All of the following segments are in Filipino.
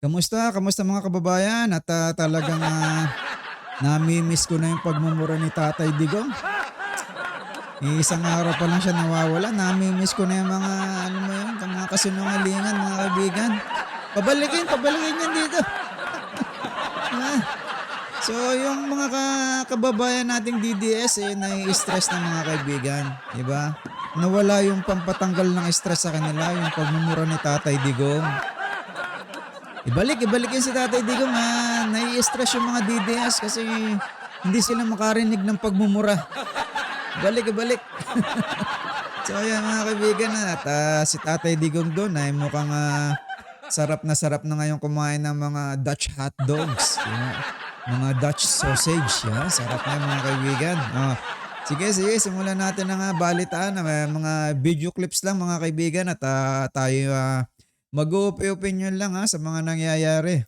Kamusta? Kamusta mga kababayan? At ah, talagang ah, nami-miss ko na yung pagmumura ni Tatay Digong. Isang araw pa lang siya nawawala. Nami-miss ko na yung mga, ano mo yun, mga kasinungalingan, mga kaibigan. Pabalikin, pabalikin yan dito. Ah. so, yung mga ka- kababayan nating DDS, eh, nai-stress na mga kaibigan. Diba? Nawala yung pampatanggal ng stress sa kanila, yung pagmumura ni Tatay Digong. Ibalik, ibalik yun si Tatay Digong ha. Nai-stress yung mga DDS kasi hindi sila makarinig ng pagmumura. Balik, ibalik. so ayan mga kaibigan at ah, si Tatay Digong doon ay mukhang ah, sarap na sarap na ngayon kumain ng mga Dutch hot dogs. Yeah. Mga Dutch sausage. Yeah. Sarap na mga kaibigan. Ah, sige, sige. Simulan natin ang ah, balitaan. Ah, mga video clips lang mga kaibigan at ah, tayo ah, Mag-opinion lang ha sa mga nangyayari.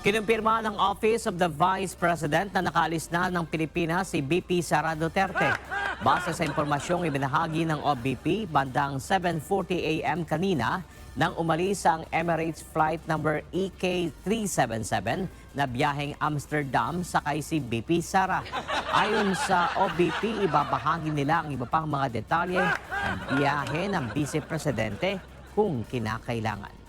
Kinumpirma ng Office of the Vice President na nakaalis na ng Pilipinas si BP Sara Duterte. Base sa impormasyong ibinahagi ng OBP, bandang 7.40 a.m. kanina nang umalis ang Emirates Flight number E EK377 na biyaheng Amsterdam sakay si BP Sara. Ayon sa OBP, ibabahagi nila ang iba pang mga detalye ng biyahe ng Vice Presidente kung kinakailangan.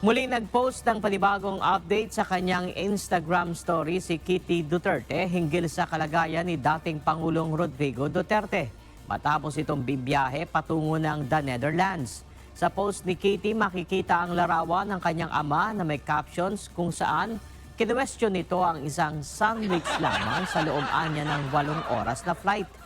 Muli nag-post ng panibagong update sa kanyang Instagram story si Kitty Duterte hinggil sa kalagayan ni dating Pangulong Rodrigo Duterte matapos itong bibiyahe patungo ng The Netherlands. Sa post ni Kitty makikita ang larawan ng kanyang ama na may captions kung saan kinwestiyon nito ang isang sandwich lamang sa loob anya ng walong oras na flight.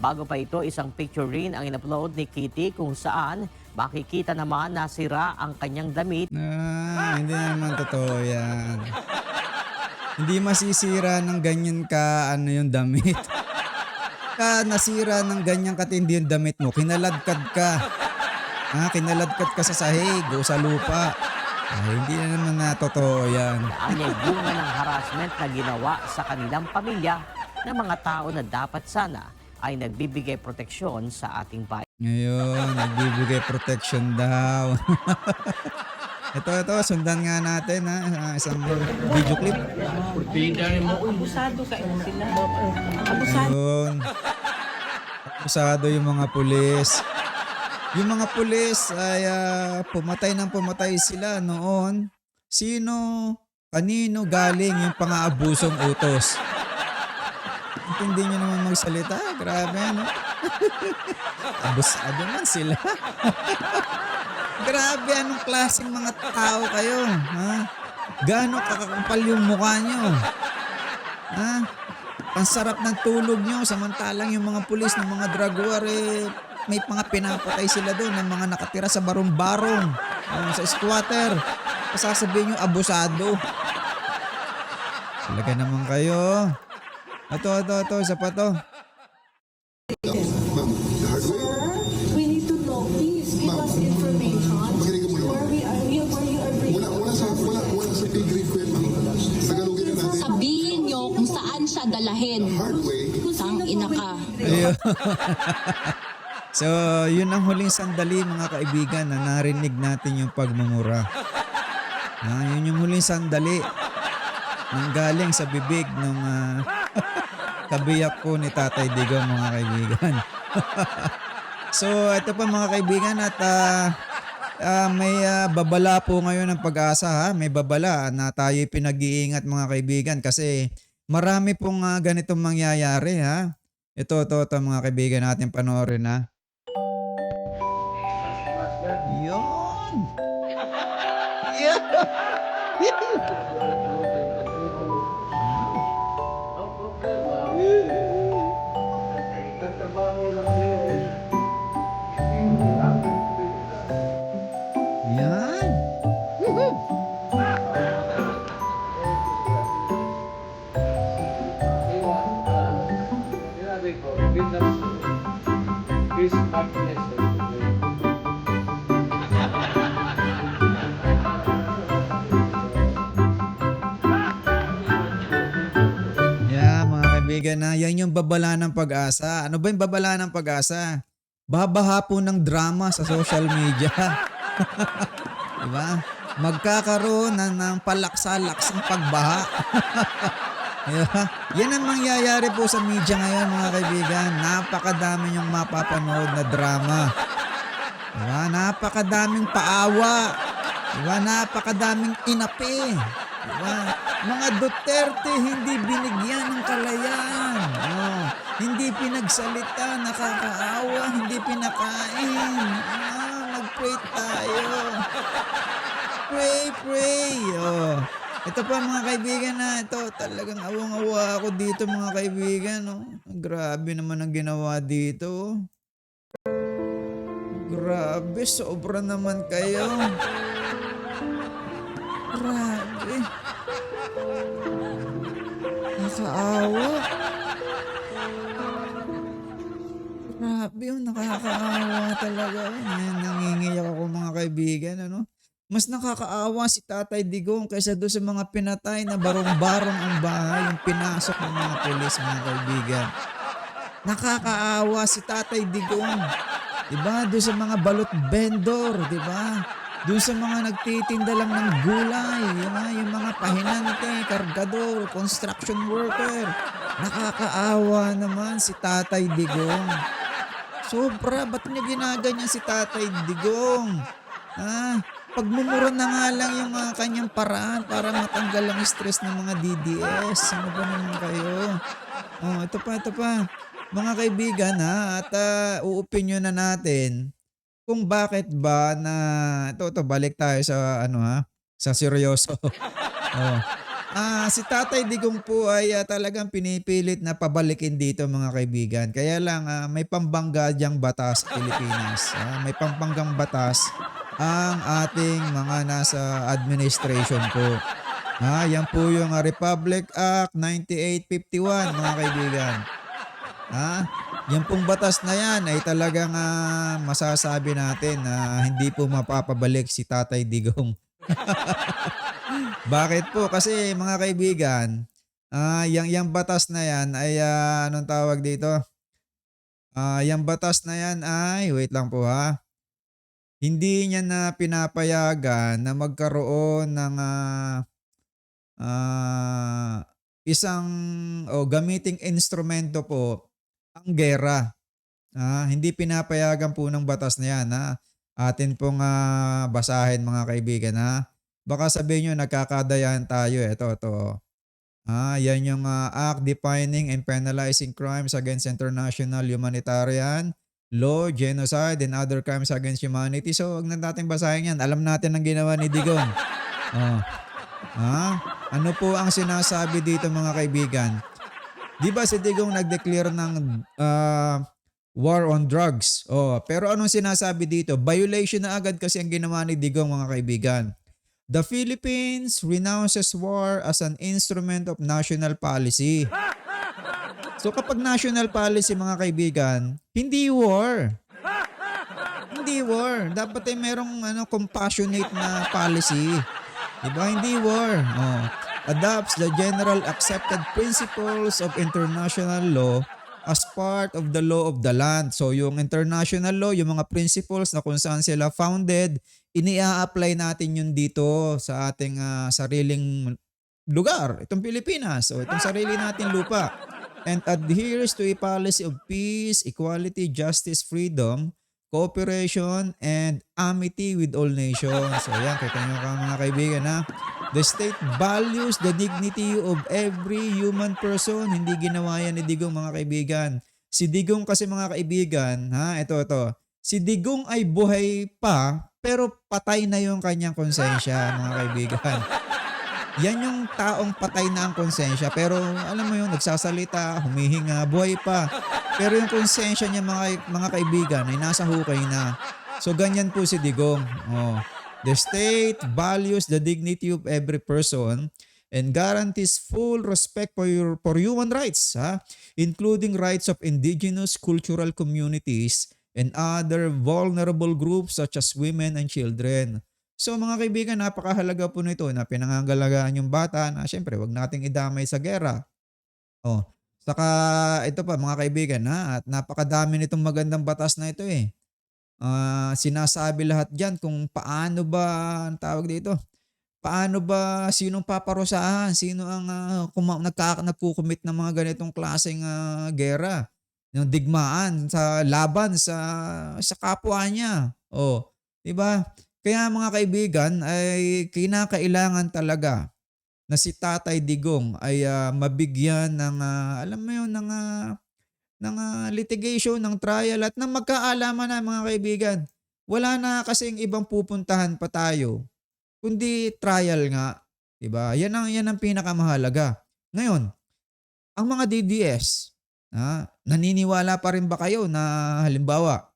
Bago pa ito, isang picture rin ang in-upload ni Kitty kung saan makikita naman na sira ang kanyang damit Ah, hindi naman totoo yan. Hindi masisira ng ganyan ka ano yung damit. Ka nasira ng ganyan katindi yung damit mo, kinaladkad ka. Ah, kinaladkad ka sa sahig o sa lupa. Ah, hindi na naman na totoo yan. Anyay bunga ng harassment na ginawa sa kanilang pamilya ng mga tao na dapat sana ay nagbibigay proteksyon sa ating bayan. Ngayon, nagbibigay protection daw. ito, ito, sundan nga natin ha, ah, isang video clip. Abusado kayo sila. Abusado. Yun. Abusado yung mga pulis. Yung mga pulis ay ah, pumatay ng pumatay sila noon. Sino, kanino galing yung pang-aabusong utos? Hindi nyo naman magsalita. Grabe, no? Abusado man sila. Grabe, anong klaseng mga tao kayo? Ha? Gaano kakakapal yung mukha nyo? Ha? Ang sarap ng tulog nyo samantalang yung mga pulis ng mga drug war eh, may mga pinapatay sila doon ng mga nakatira sa barong-barong, ah, sa squatter. Sasabihin nyo abusado. Talaga naman kayo. Ito, ito, ito, isa pa to. We need to know. Please give us information Makinig ka muna. where we are, where you are bringing. Wala, wala sa, wala, wala sa pay grade ko yan, ma'am. Tagalogin na natin. Sabihin nyo kung saan siya dalahin. Hard way. Tang ina ka. Ayun. so, yun ang huling sandali mga kaibigan na narinig natin yung pagmumura. Ah, yun yung huling sandali nang galing sa bibig ng ah, kabiyak po ni Tatay Digong mga kaibigan. so, ito pa mga kaibigan at ah, ah, may ah, babala po ngayon ng pag-asa ha. May babala na tayo pinag-iingat mga kaibigan kasi marami pong ah, ganitong mangyayari ha. Ito, ito, ito mga kaibigan natin panoorin ha. Kaibigan na yan yung babala ng pag-asa. Ano ba yung babala ng pag-asa? Babaha po ng drama sa social media. Diba? Magkakaroon na ng palaksa-laksang pagbaha. diba? Yan ang mangyayari po sa media ngayon mga kaibigan. Napakadami yung mapapanood na drama. Diba? Napakadaming paawa. Diba? Napakadaming inapi. Diba? Mga Duterte hindi binigyan ng kalayaan. Oh, hindi pinagsalita, nakakaawa, hindi pinakain. Ah, mag-pray tayo. Pray, pray. Oh. Ito pa mga kaibigan na ito, talagang awang-awa ako dito mga kaibigan. Oh. Grabe naman ang ginawa dito. Grabe, sobra naman kayo. Grabe. Nakaawa. Grabe yun, nakakaawa talaga. Nangingiyak ako mga kaibigan, ano? Mas nakakaawa si Tatay Digong kaysa doon sa mga pinatay na barong-barong ang bahay, yung pinasok ng mga pulis, mga kaibigan. Nakakaawa si Tatay Digong. Diba? Doon sa mga balot vendor, diba? Doon sa mga nagtitinda lang ng gulay, yun na, yung mga pahinante, kargador, construction worker. Nakakaawa naman si Tatay Digong. Sobra, ba't niya ginaganyan si Tatay Digong? Ha? Pagmumura na nga lang yung mga kanyang paraan para matanggal ang stress ng mga DDS. Ano ba naman kayo? Oh, ito pa, ito pa. Mga kaibigan ha, at uh, uopinyon na natin kung bakit ba na ito to balik tayo sa ano ha sa seryoso. oh. Ah, si Tatay Digong po ay ah, talagang pinipilit na pabalikin dito mga kaibigan. Kaya lang ah, may pambangga diyang batas Pilipinas. Ah, may pampanggang batas ang ating mga nasa administration po. Ah, yan po yung ah, Republic Act 9851 mga kaibigan. Ha? Yung pong batas na yan ay talagang ah, masasabi natin na hindi po mapapabalik si Tatay Digong. Bakit po? Kasi mga kaibigan, ah yang yang batas na yan ay ah, anong tawag dito? Ah, yang batas na yan ay wait lang po ha. Hindi niya na pinapayagan na magkaroon ng ah, ah, isang o gamiting instrumento po ang gera. Ah, hindi pinapayagan po ng batas na yan ha. Atin pong ah, basahin mga kaibigan ha. Baka sabihin nyo nagkakadayan tayo. Ito, ito. Ah, yan yung ah, act defining and penalizing crimes against international humanitarian law, genocide, and other crimes against humanity. So, wag na natin basahin yan. Alam natin ang ginawa ni Digong. Oh. Ah, ano po ang sinasabi dito mga kaibigan? Di ba si Digong nag-declare ng ah, war on drugs? Oh, pero anong sinasabi dito? Violation na agad kasi ang ginawa ni Digong mga kaibigan. The Philippines renounces war as an instrument of national policy. So kapag national policy mga kaibigan, hindi war. Hindi war. Dapat ay merong ano, compassionate na policy. Diba? Hindi war. Oh. Adopts the general accepted principles of international law as part of the law of the land. So yung international law, yung mga principles na kung saan sila founded, ini-apply natin yun dito sa ating ah, sariling lugar, itong Pilipinas, o itong sarili nating lupa. And adheres to a policy of peace, equality, justice, freedom, cooperation, and amity with all nations. So yan, kita nyo ka mga kaibigan ha. The state values the dignity of every human person. Hindi ginawa yan ni Digong mga kaibigan. Si Digong kasi mga kaibigan, ha, ito, ito. Si Digong ay buhay pa, pero patay na yung kanyang konsensya, mga kaibigan. Yan yung taong patay na ang konsensya, pero alam mo yun, nagsasalita, humihinga, buhay pa. Pero yung konsensya niya mga, mga kaibigan ay nasa hukay na. So ganyan po si Digong. Oh. The state values the dignity of every person and guarantees full respect for your for human rights, ha? including rights of indigenous cultural communities and other vulnerable groups such as women and children. So mga kaibigan, napakahalaga po nito na pinangangalagaan yung bata na syempre wag nating idamay sa gera. Oh, saka ito pa mga kaibigan ha, at napakadami nitong magandang batas na ito eh. ah, sinasabi lahat diyan kung paano ba ang tawag dito. Paano ba sinong paparusahan? Sino ang ah, kuma- nagka, nagkukumit ng mga ganitong klaseng ah, gera? Yung digmaan sa laban sa sa kapwa niya. Oh, 'di ba? Kaya mga kaibigan ay kinakailangan talaga na si Tatay Digong ay ah, mabigyan ng ah, alam mo 'yun ng ah, ng ah, litigation, ng trial at ng magkaalaman na mga kaibigan. Wala na kasing ibang pupuntahan pa tayo kundi trial nga, 'di ba? Yan ang yan ang pinakamahalaga. Ngayon, ang mga DDS, ah, naniniwala pa rin ba kayo na halimbawa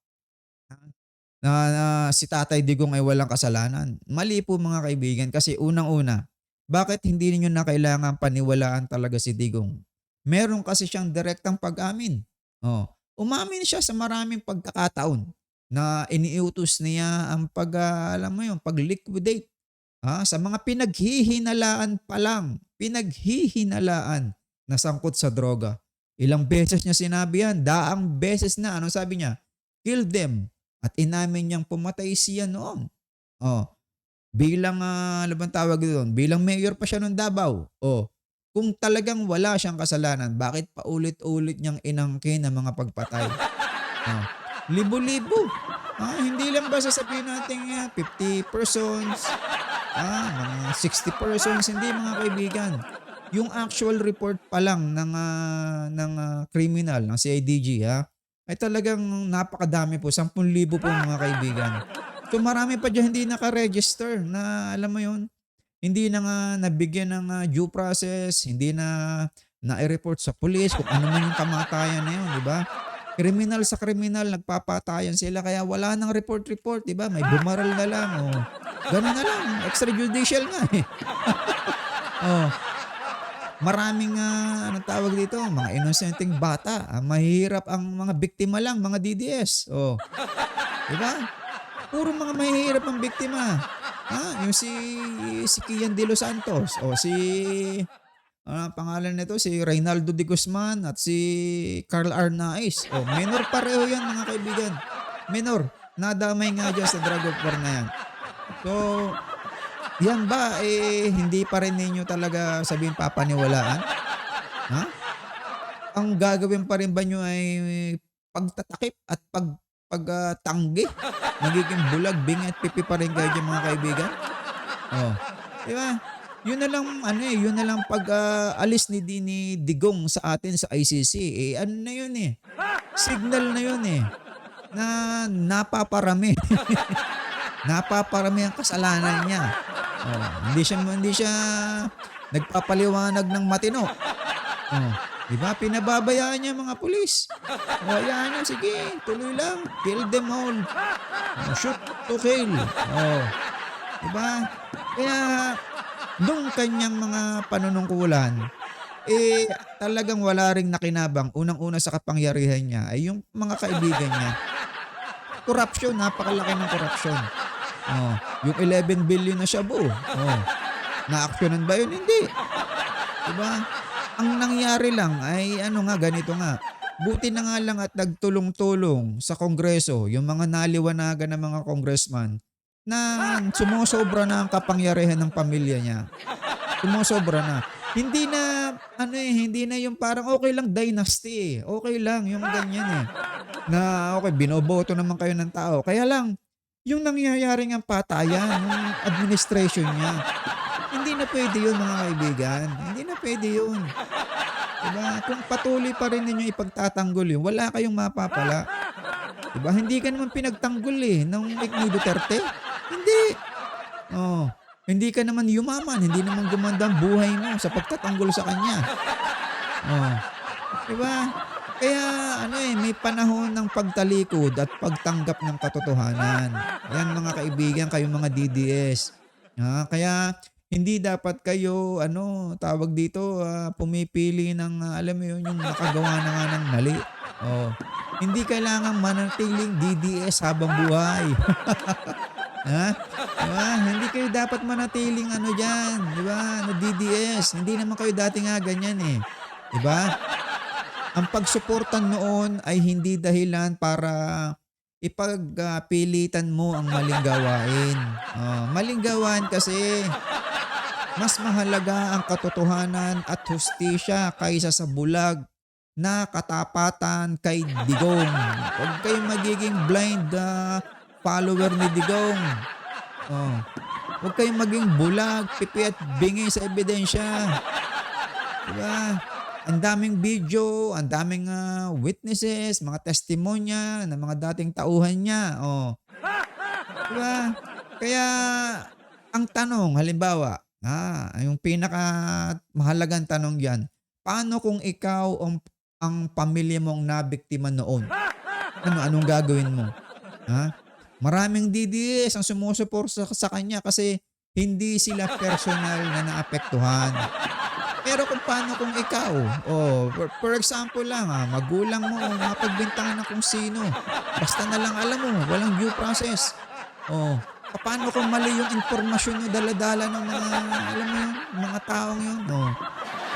na, na si Tatay Digong ay walang kasalanan? Mali po mga kaibigan kasi unang-una, bakit hindi niyo na kailangan paniwalaan talaga si Digong? Meron kasi siyang direktang pag-amin. Oh, umamin siya sa maraming pagkakataon na iniutos niya ang pag ah, alam mo yung pag-liquidate Ah, sa mga pinaghihinalaan pa lang, pinaghihinalaan na sangkot sa droga. Ilang beses niya sinabi yan, daang beses na. Ano sabi niya? Kill them. At inamin niyang pumatay siya noon. Oh, bilang, uh, ano bang tawag doon? Bilang mayor pa siya noong Davao. Oh, kung talagang wala siyang kasalanan, bakit paulit-ulit niyang inangkin ang mga pagpatay? Oh, libo-libo. Ah, hindi lang ba sasabihin natin uh, 50 persons, ah, mga 60 persons, hindi mga kaibigan. Yung actual report pa lang ng ah, ng ah, criminal ng CIDG ha, ay talagang napakadami po, 10,000 po mga kaibigan. So marami pa dyan hindi naka-register na alam mo yun, hindi na nga nabigyan ng ah, due process, hindi na na-report sa police kung ano man yung kamatayan na yun, di ba? Kriminal sa kriminal, nagpapatayan sila kaya wala nang report-report, di ba? May bumaral na lang. Oh. Ganun na lang, extrajudicial nga eh. oh. Maraming uh, anong tawag dito, mga innocenteng bata. Ah, mahihirap ang mga biktima lang, mga DDS. Oh. Di ba? Puro mga mahihirap ang biktima. Ha? Yung si si Kian De Los Santos o si ano ang pangalan nito si Reynaldo de Guzman at si Carl Arnaiz. O minor pareho yan mga kaibigan. Minor. Nadamay nga dyan sa drug war na yan. So, yan ba eh hindi pa rin ninyo talaga sabihin papaniwalaan? Ha? Ang gagawin pa rin ba nyo ay pagtatakip at pag pagtanggi? Magiging bulag, bingi at pipi pa rin kayo dyan mga kaibigan? Oh. Di ba? Yun na lang ano eh, yun na lang pag ah, alis ni Dini Digong sa atin sa ICC. Eh ano na yun eh. Signal na yun eh. Na napaparami. napaparami ang kasalanan niya. Oh, hindi siya hindi siya nagpapaliwanag ng matino. Oh, di ba? Pinababayaan niya mga pulis. Oh, ayan, sige, tuloy lang. Kill them all. Oh, shoot to kill. Oh. Di ba? Kaya nung kanyang mga panunungkulan, eh talagang wala ring nakinabang. Unang-una sa kapangyarihan niya ay yung mga kaibigan niya. Corruption, napakalaki ng corruption. Oh, yung 11 billion na shabu. Oh. Na-actionan ba yun? Hindi. Diba? Ang nangyari lang ay ano nga, ganito nga. Buti na nga lang at nagtulong-tulong sa kongreso, yung mga naliwanagan ng mga congressman, na sumusobra na ang kapangyarihan ng pamilya niya. Sumusobra na. Hindi na, ano eh, hindi na yung parang okay lang dynasty eh. Okay lang yung ganyan eh. Na okay, binoboto naman kayo ng tao. Kaya lang, yung nangyayari ng patayan, yung administration niya, hindi na pwede yun mga kaibigan. Hindi na pwede yun. Diba? Kung patuloy pa rin ninyo ipagtatanggol yun, wala kayong mapapala. Diba? Hindi ka naman pinagtanggol eh ng ni Duterte. Hindi. Oh, hindi ka naman yumaman, hindi naman gumanda ang buhay mo sa pagtatanggol sa kanya. Oh. Diba? Kaya ano eh, may panahon ng pagtalikod at pagtanggap ng katotohanan. Yan mga kaibigan, kayo mga DDS. Ah, kaya hindi dapat kayo ano tawag dito ah, pumipili ng ah, alam mo yun yung nakagawa na nga ng mali. Oh. Hindi kailangan manatiling DDS habang buhay. ha? Diba? Hindi kayo dapat manatiling ano diyan, 'di ba? Na DDS. Hindi naman kayo dati nga ganyan eh. 'Di ba? Ang pagsuportan noon ay hindi dahilan para ipagpilitan mo ang maling gawain. Oh, maling gawain kasi mas mahalaga ang katotohanan at hustisya kaysa sa bulag na katapatan kay Digong. Huwag kayong magiging blind ah, follower ni Digong. Oh. Huwag kayong maging bulag, pipi at bingi sa ebidensya. Diba? Ang daming video, ang daming ah, witnesses, mga testimonya ng mga dating tauhan niya. Oh. Diba? Kaya ang tanong, halimbawa, ah, yung pinaka mahalagang tanong diyan, paano kung ikaw ang, ang pamilya mong nabiktima noon? Ano anong gagawin mo? Ha? Maraming DDS ang sumusuport sa, sa kanya kasi hindi sila personal na naapektuhan. Pero kung paano kung ikaw, oh, for, for example lang, ah, magulang mo, mapagbintangan ng kung sino. Basta na lang alam mo, walang due process. Oh, paano kung mali yung impormasyon nyo daladala ng mga, alam mo yun, mga taong yun. Oh,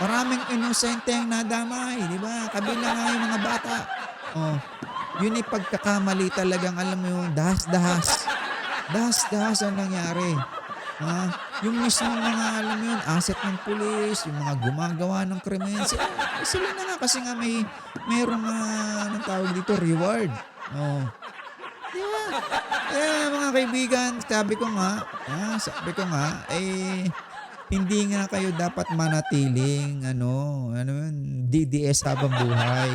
maraming inosente ang nadamay, di ba? Kabila nga yung mga bata. Oh, yun ay pagkakamali talagang, alam mo yun, dahas-dahas. Dahas-dahas ang nangyari. Ha? Yung mismo mga, alam mo yun, asset ng pulis, yung mga gumagawa ng krimen, sila, sila na nga kasi nga may, merong, uh, anong tawag dito, reward. Oh. Di ba? Eh, mga kaibigan, sabi ko nga, ah, sabi ko nga, eh, hindi nga kayo dapat manatiling, ano, ano yun, DDS habang buhay.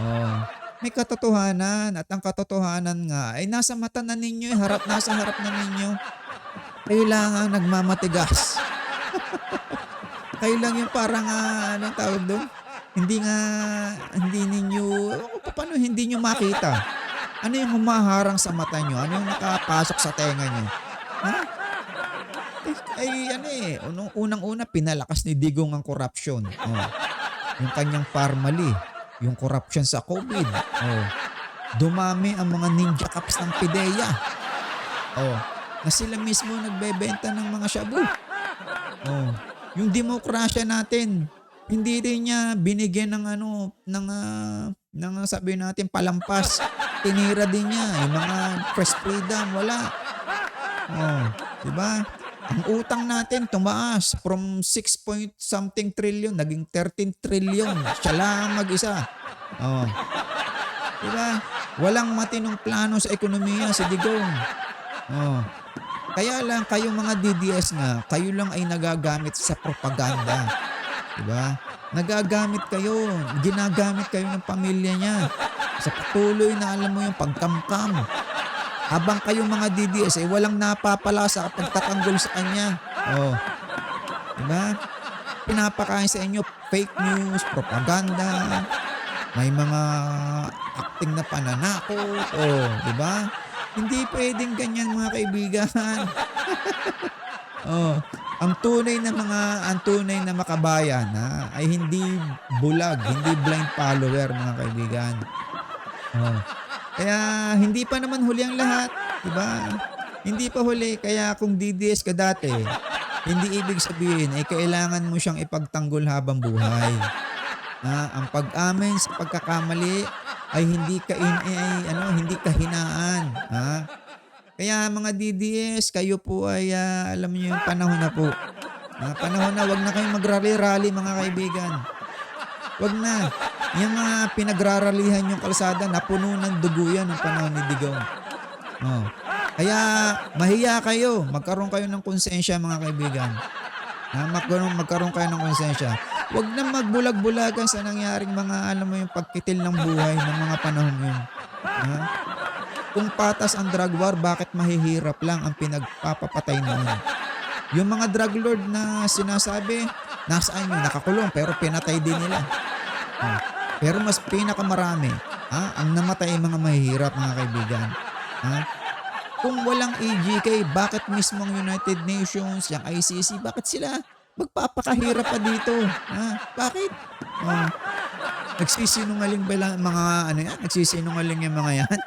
Oh. May katotohanan at ang katotohanan nga ay nasa mata na ninyo, harap nasa harap na ninyo. Kayo lang ang nagmamatigas. kayo lang yung parang uh, anong tawag doon? Hindi nga hindi ninyo paano hindi nyo makita. Ano yung humaharang sa mata nyo? Ano yung nakapasok sa tenga nyo? Ha? Ay, ano eh. Unang, unang-una, pinalakas ni Digong ang corruption. Oh. Yung kanyang parmali. Yung corruption sa COVID. Oh. Dumami ang mga ninja caps ng PIDEA. Oh. Na sila mismo nagbebenta ng mga shabu. Oh. Yung demokrasya natin, hindi rin niya binigyan ng ano, ng, uh, ng uh, sabi natin, palampas. Tinira din niya. Yung mga press freedom, wala. Oh, di ba? Ang utang natin tumaas from 6 point something trillion naging 13 trillion. Siya lang mag-isa. Oh. Di ba? Walang matinong plano sa ekonomiya si Digong. Oh. Kaya lang kayong mga DDS nga, kayo lang ay nagagamit sa propaganda. Di ba? Nagagamit kayo, ginagamit kayo ng pamilya niya sa patuloy na alam mo yung pagkamkam. Habang kayong mga DDS ay walang napapala sa pagtatanggol sa kanya. Oh. Diba? Pinapakain sa inyo fake news, propaganda, may mga acting na pananakot. Oh, di ba? Hindi pwedeng ganyan mga kaibigan. oh, ang tunay na mga ang tunay na makabayan ha, ay hindi bulag, hindi blind follower mga kaibigan. Oh. Kaya hindi pa naman huli ang lahat, 'di ba? Hindi pa huli kaya kung DDS ka dati, hindi ibig sabihin ay kailangan mo siyang ipagtanggol habang buhay. Ah, ang pag-amin sa pagkakamali ay hindi ka in, ay, ano, hindi kahinaan, ha? Kaya mga DDS, kayo po ay ah, alam niyo yung panahon na po. Ah, panahon na, wag na kayong magrally-rally mga kaibigan. Wag na. Yung mga pinagraralihan yung kalsada, napuno ng dugo yan ng panahon ni Digong. Oh. Kaya mahiya kayo, magkaroon kayo ng konsensya mga kaibigan. Ha, magkaroon, magkaroon kayo ng konsensya. Huwag na magbulag-bulagan sa nangyaring mga, alam mo yung pagkitil ng buhay ng mga panahon yun. Ha? Kung patas ang drug war, bakit mahihirap lang ang pinagpapapatay noon? Yung mga drug lord na sinasabi, nasaan yun? Nakakulong pero pinatay din nila. Ha? Pero mas pinakamarami, ha? ang namatay ay mga mahihirap mga kaibigan. Ha? Kung walang EGK, bakit mismo ang United Nations, yung ICC, bakit sila magpapakahirap pa dito? Ha? Bakit? Oh. Nagsisinungaling ba lang mga ano yan? Nagsisinungaling yung mga yan?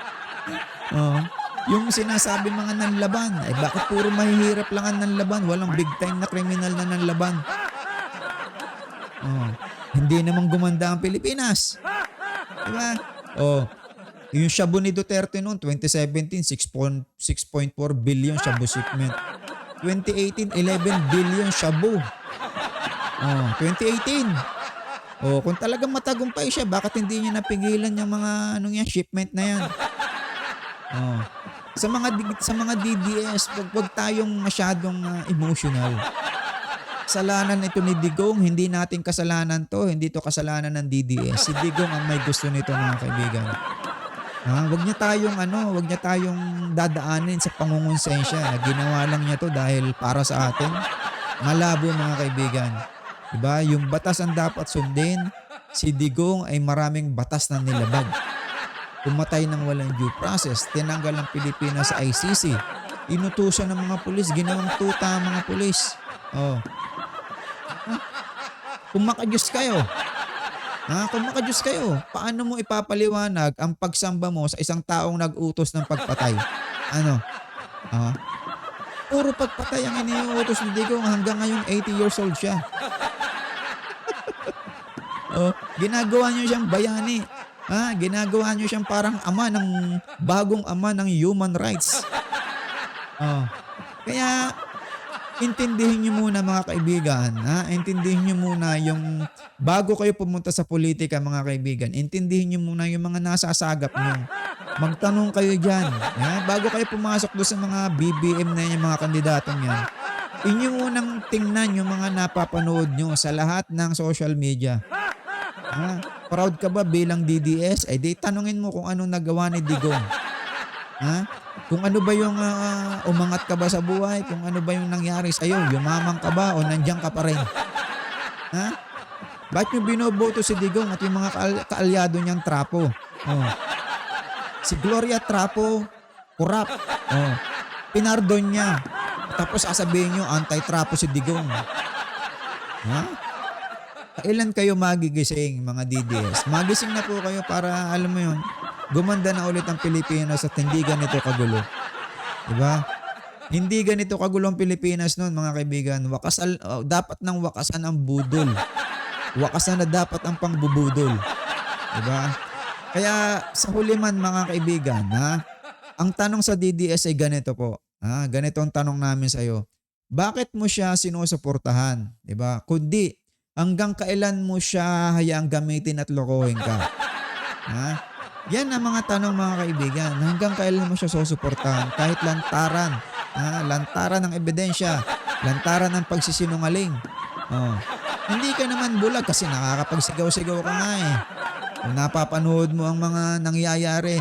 oh. Yung sinasabi mga nanlaban, ay bakit puro mahihirap lang ang nanlaban? Walang big time na kriminal na nanlaban. Oh. Hindi naman gumanda ang Pilipinas. Diba? Oh. Yung shabu ni Duterte noon, 2017, 6.4 billion shabu shipment. 2018, 11 billion shabu. Oh, 2018. Oh, kung talagang matagumpay siya, bakit hindi niya napigilan yung mga anong yan, shipment na yan? Oh. Sa mga sa mga DDS, wag, wag tayong masyadong ah, emotional. Kasalanan ito ni Digong, hindi natin kasalanan to, hindi to kasalanan ng DDS. Si Digong ang may gusto nito mga kaibigan. Ha, wag niya tayong ano, wag niya tayong dadaanin sa pangungonsensya na ginawa lang niya to dahil para sa atin. Malabo mga kaibigan. 'Di ba? Yung batas ang dapat sundin. Si Digong ay maraming batas na nilabag. Pumatay ng walang due process, tinanggal ang Pilipinas sa ICC. Inutusan ng mga pulis, ginawang tuta ang mga pulis. Oh. Kung makajus kayo, Ha, kung makajus kayo, paano mo ipapaliwanag ang pagsamba mo sa isang taong nag-utos ng pagpatay? Ano? Ha? Puro pagpatay ang iniutos ni Digong hanggang ngayon 80 years old siya. oh, ginagawa niyo siyang bayani. Ha, ginagawa niyo siyang parang ama ng bagong ama ng human rights. Oh. Kaya intindihin niyo muna mga kaibigan, ha? Intindihin niyo muna yung bago kayo pumunta sa politika mga kaibigan, intindihin niyo muna yung mga nasasagap niyo. Magtanong kayo diyan, ha? Bago kayo pumasok do sa mga BBM na yan, mga kandidatong yan. Inyo munang tingnan yung mga napapanood nyo sa lahat ng social media. Ha? Proud ka ba bilang DDS? Ay di tanungin mo kung anong nagawa ni Digong. Ha? Kung ano ba yung ah, umangat ka ba sa buhay? Kung ano ba yung nangyari sa'yo? Yumamang ka ba o nandiyan ka pa rin? Ha? Bakit nyo binoboto si Digong at yung mga kaal- kaalyado niyang trapo? Oh. Si Gloria Trapo, kurap. Oh. Pinardon niya. Tapos sasabihin nyo, anti-trapo si Digong. Ha? Kailan kayo magigising, mga DDS? Magising na po kayo para, alam mo yun, gumanda na ulit ang Pilipinas at hindi ganito kagulo. Diba? Hindi ganito kagulo ang Pilipinas noon, mga kaibigan. Wakasal, oh, dapat nang wakasan ang budol. Wakasan na dapat ang pangbubudol. Diba? Kaya sa huli man, mga kaibigan, ha? Ang tanong sa DDS ay ganito po. Ha? Ganito ang tanong namin sa iyo. Bakit mo siya sinusuportahan? 'Di ba? Kundi hanggang kailan mo siya hayaang gamitin at lokohin ka? Ha? Yan ang mga tanong mga kaibigan. Hanggang kailan mo siya susuportahan? Kahit lantaran. Ha? Lantaran ng ebidensya. Lantaran ng pagsisinungaling. Oh. Hindi ka naman bulag kasi nakakapagsigaw-sigaw ka nga eh. Kung napapanood mo ang mga nangyayari.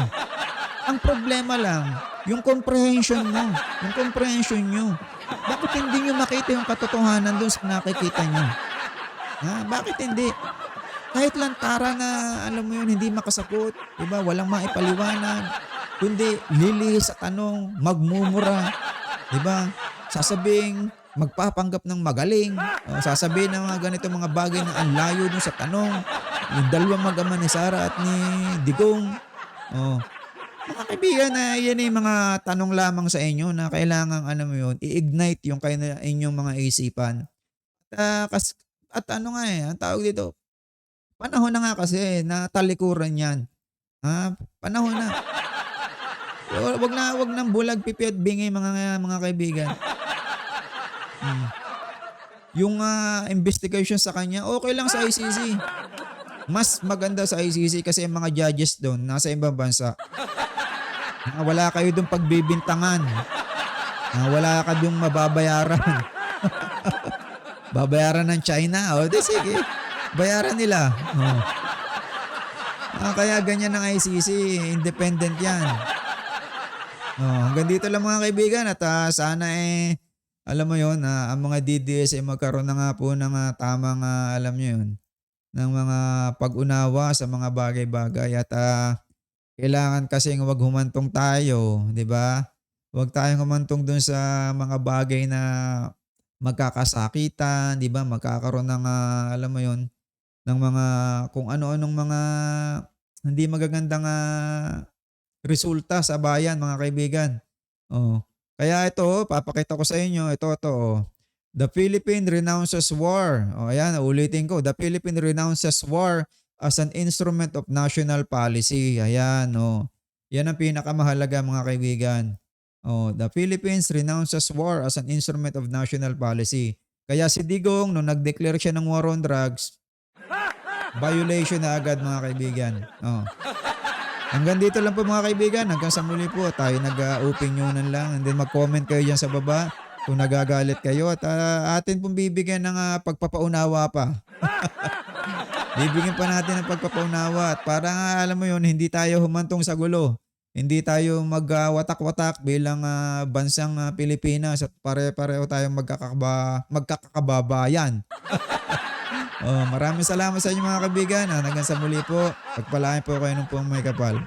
Ang problema lang, yung comprehension mo. Yung comprehension nyo. Bakit hindi nyo makita yung katotohanan doon sa nakikita nyo? Ha? Bakit hindi? Kahit lantara na, alam mo yun, hindi makasagot, diba? walang maipaliwanag, kundi lilihis sa tanong, magmumura, diba? Sasabing, magpapanggap ng magaling, o sasabihin ng mga ganito mga bagay na ang layo dun sa tanong, yung dalawang mag-ama ni Sarah at ni Digong, oh, mga kaibigan na yan ay mga tanong lamang sa inyo na kailangan ano mo yun, i-ignite yung kayo na inyong mga isipan. At, ah, kas, at ano nga eh, ang tawag dito, panahon na nga kasi na talikuran yan. Ha? Panahon na. Wa- Wag na wag nang bulag pipi at bingi mga mga kaibigan. Hmm. Yung ah, investigation sa kanya, okay lang sa ICC. Mas maganda sa ICC kasi yung mga judges doon nasa ibang bansa. Ah, wala kayo doon pagbibintangan. Ah, wala ka doon mababayaran. Babayaran ng China. O, di sige. Bayaran nila. Oh. Ah, kaya ganyan ang ICC. Independent yan. Oh, hanggang dito lang mga kaibigan at ah, sana eh alam mo yon na ang mga DDS ay magkaroon na nga po ng ah, tamang ah, alam niyo yun ng mga pag-unawa sa mga bagay-bagay at ah, kailangan kasing wag humantong tayo, 'di ba? Huwag tayong humantong dun sa mga bagay na magkakasakitan, 'di ba? Magkakaroon ng ah, alam mo 'yon, ng mga kung ano-anong mga hindi magagandang ah, resulta sa bayan, mga kaibigan. Oh. Kaya ito, papakita ko sa inyo, ito ito. oh. The Philippine renounces war. O ayan, ulitin ko. The Philippine renounces war as an instrument of national policy. Ayan, oh. Yan ang pinakamahalaga mga kaibigan. Oh, the Philippines renounces war as an instrument of national policy. Kaya si Digong, nung nag-declare siya ng war on drugs, violation na agad mga kaibigan. Oh. Hanggang dito lang po mga kaibigan. Hanggang sa muli po. Tayo nag-opinionan lang. And then mag-comment kayo dyan sa baba kung nagagalit kayo. At ah, atin pong bibigyan ng ah, pagpapaunawa pa. bibigyan pa natin ng pagpapaunawa. At para nga alam mo yun, hindi tayo humantong sa gulo. Hindi tayo magwatak-watak bilang ah, bansang ah, Pilipinas at pare-pareho tayong magkakaba, magkakakababayan. oh, maraming salamat sa inyo mga kaibigan. Ah, Hanggang sa muli po. Pagpalain po kayo ng pong may kapal.